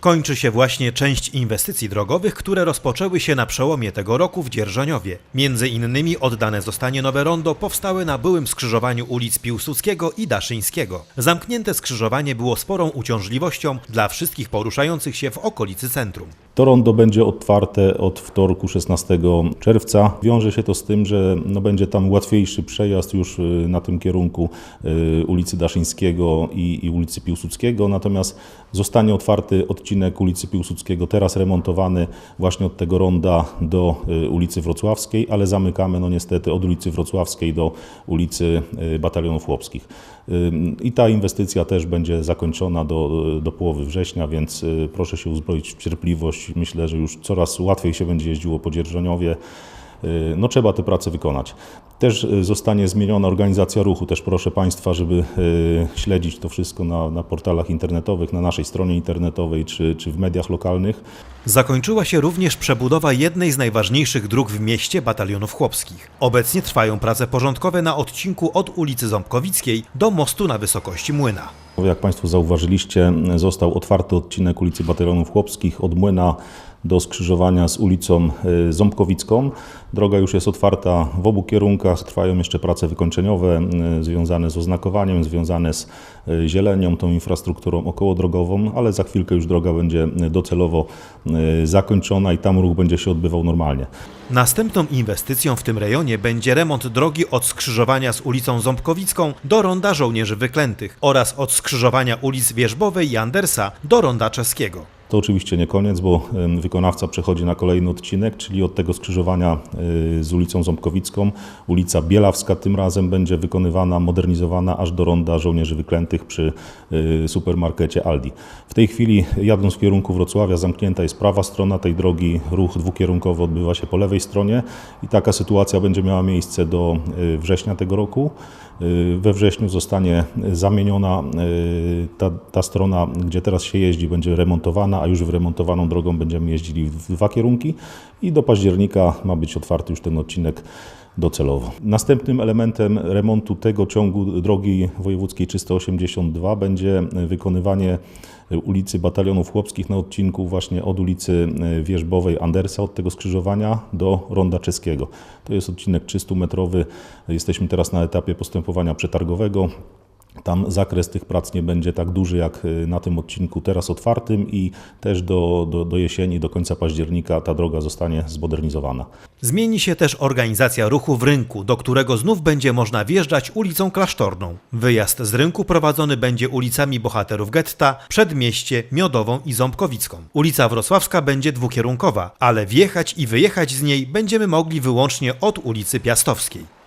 Kończy się właśnie część inwestycji drogowych, które rozpoczęły się na przełomie tego roku w Dzierżoniowie. Między innymi oddane zostanie nowe rondo powstałe na byłym skrzyżowaniu ulic Piłsudskiego i Daszyńskiego. Zamknięte skrzyżowanie było sporą uciążliwością dla wszystkich poruszających się w okolicy centrum. To rondo będzie otwarte od wtorku 16 czerwca. Wiąże się to z tym, że no będzie tam łatwiejszy przejazd już y, na tym kierunku y, ulicy Daszyńskiego i, i ulicy Piłsudskiego, natomiast zostanie otwarty odcinek ulicy Piłsudskiego, teraz remontowany właśnie od tego ronda do y, ulicy Wrocławskiej, ale zamykamy no niestety od ulicy Wrocławskiej do ulicy Batalionów Chłopskich. I ta inwestycja też będzie zakończona do, do połowy września, więc y, proszę się uzbroić w cierpliwość. Myślę, że już coraz łatwiej się będzie jeździło po Dzierżoniowie. Y, No trzeba te prace wykonać. Też y, zostanie zmieniona organizacja ruchu. Też proszę Państwa, żeby y, śledzić to wszystko na, na portalach internetowych, na naszej stronie internetowej czy, czy w mediach lokalnych. Zakończyła się również przebudowa jednej z najważniejszych dróg w mieście batalionów chłopskich. Obecnie trwają prace porządkowe na odcinku od ulicy Ząbkowickiej do mostu na wysokości Młyna. Jak Państwo zauważyliście, został otwarty odcinek ulicy Batalionów Chłopskich od Młyna do skrzyżowania z ulicą y, Ząbkowicką. Droga już jest otwarta w obu kierunkach. Trwają jeszcze prace wykończeniowe y, związane z oznakowaniem, związane z y, zielenią, tą infrastrukturą okołodrogową, ale za chwilkę już droga będzie docelowo zakończona i tam ruch będzie się odbywał normalnie. Następną inwestycją w tym rejonie będzie remont drogi od skrzyżowania z ulicą Ząbkowicką do Ronda Żołnierzy Wyklętych oraz od skrzyżowania ulic Wierzbowej i Andersa do Ronda Czeskiego. To oczywiście nie koniec, bo wykonawca przechodzi na kolejny odcinek, czyli od tego skrzyżowania y, z ulicą Ząbkowicką. Ulica Bielawska tym razem będzie wykonywana, modernizowana aż do ronda żołnierzy wyklętych przy y, supermarkecie Aldi. W tej chwili jadąc w kierunku Wrocławia zamknięta jest prawa strona tej drogi, ruch dwukierunkowy odbywa się po lewej stronie i taka sytuacja będzie miała miejsce do y, września tego roku. Y, We wrześniu zostanie zamieniona y, ta, ta strona, gdzie teraz się jeździ, będzie remontowana, a już wyremontowaną drogą będziemy jeździli w dwa kierunki i do października ma być otwarty już ten odcinek docelowo. Następnym elementem remontu tego ciągu drogi wojewódzkiej 382 będzie wykonywanie ulicy Batalionów Chłopskich na odcinku właśnie od ulicy Wierzbowej Andersa, od tego skrzyżowania do Ronda Czeskiego. To jest odcinek 300-metrowy. Jesteśmy teraz na etapie postępowania przetargowego. Tam zakres tych prac nie będzie tak duży jak y, na tym odcinku teraz otwartym i też do, do, do jesieni, do końca października ta droga zostanie zmodernizowana. Zmieni się też organizacja ruchu w rynku, do którego znów będzie można wjeżdżać ulicą Klasztorną. Wyjazd z rynku prowadzony będzie ulicami Bohaterów Getta, Przedmieście, Miodową i Ząbkowicką. Ulica Wrocławska będzie dwukierunkowa, ale wjechać i wyjechać z niej będziemy mogli wyłącznie od ulicy Piastowskiej.